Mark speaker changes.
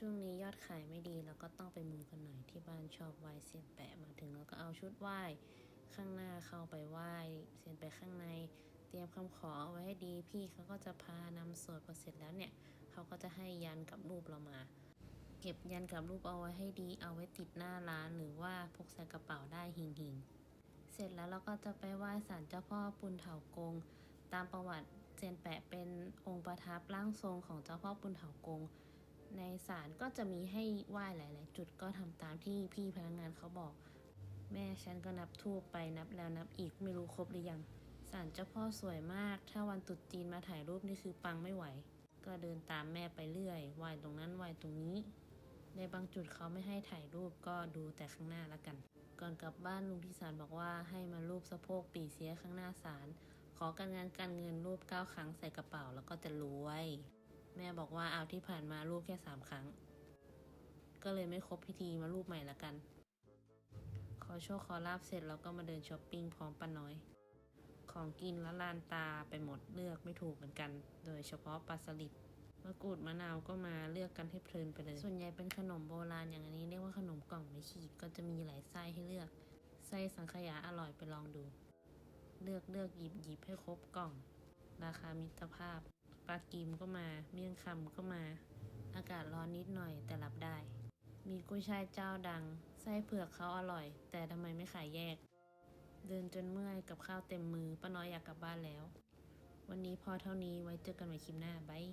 Speaker 1: ช่วงนี้ยอดขายไม่ดีแล้วก็ต้องไปมูกันหน่อยที่บ้านชอบไหว้เซียนแปะมาถึงแล้วก็เอาชุดไหว้ข้างหน้าเข้าไปไหว้เซียนแปะข้างใน เตรียมคำขอเอาไว้ให้ดีพี่เขาก็จะพานำสวดพอเสร็จแล้วเนี่ยเขาก็จะให้ยันกับรูปเรามา เก็บยันกับรูปเอาไว้ให้ดีเอาไว้ติดหน้าร้านหรือว่าพกใส่กระเป๋าได้หิงหิงเสร็จแล้วเราก็จะไปไหว้ศาลเจ้าพ่อปุนเถากง ตามประวัติเซียนแปะเป็นองค์ประทับร่างทรงของเจ้าพ่อปุนเถากง ในศาลก็จะมีให้ไหว้หลาย ๆ จุดก็ทำตามที่พี่พนักงานเขาบอก แม่ฉันก็นับทูบไปนับแล้วนับอีกไม่รู้ครบหรือยังศาลเจ้าพ่อสวยมาก ถ้าวันตรุษจีนมาถ่ายรูปนี่คือปังไม่ไหว ก็เดินตามแม่ไปเรื่อยไหว้ตรงนั้นไหว้ตรงนี้ ในบางจุดเขาไม่ให้ถ่ายรูปก็ดูแต่ข้างหน้าละกัน ก่อนกลับบ้านลุงที่ศาลบอกว่าให้มารูปสะโพกปีเสียข้างหน้าศาลขอการงานการเงินรูปเก้าครั้งใส่กระเป๋าแล้วก็จะรวย แม่บอกว่าเอาที่ผ่านมารูปแค่สามครั้ง ก็เลยไม่ครบพิธีมารูปใหม่ละกัน ขอโชคขอลาบเสร็จแล้วก็มาเดินช้อปปิ้งพร้อมป้าน้อย ของกินละลานตาไปหมดเลือกไม่ถูกเหมือนกัน โดยเฉพาะปลาสลิดมะกรูดมะนาวก็มาเลือกกันให้เพลินไปเลย ส่วนใหญ่เป็นขนมโบราณอย่างอันนี้เรียกว่าขนมกล่องไม่ขีดก็จะมีหลายไส้ให้เลือกไส้สังขยาอร่อยไปลองดู เลือกเลือกหยิบหยิบให้ครบกล่อง ราคามิตรภาพ ปลากิมก็มา เมี่ยงคำก็มา อากาศร้อนนิดหน่อยแต่รับได้ มีกุ้ยช่ายเจ้าดัง ไส้เผือกเขาอร่อย แต่ทำไมไม่ขายแยก เดินจนเมื่อยกับข้าวเต็มมือป้าน้อยอยากกลับบ้านแล้ว วันนี้พอเท่านี้ไว้เจอกันใหม่คลิปหน้าบาย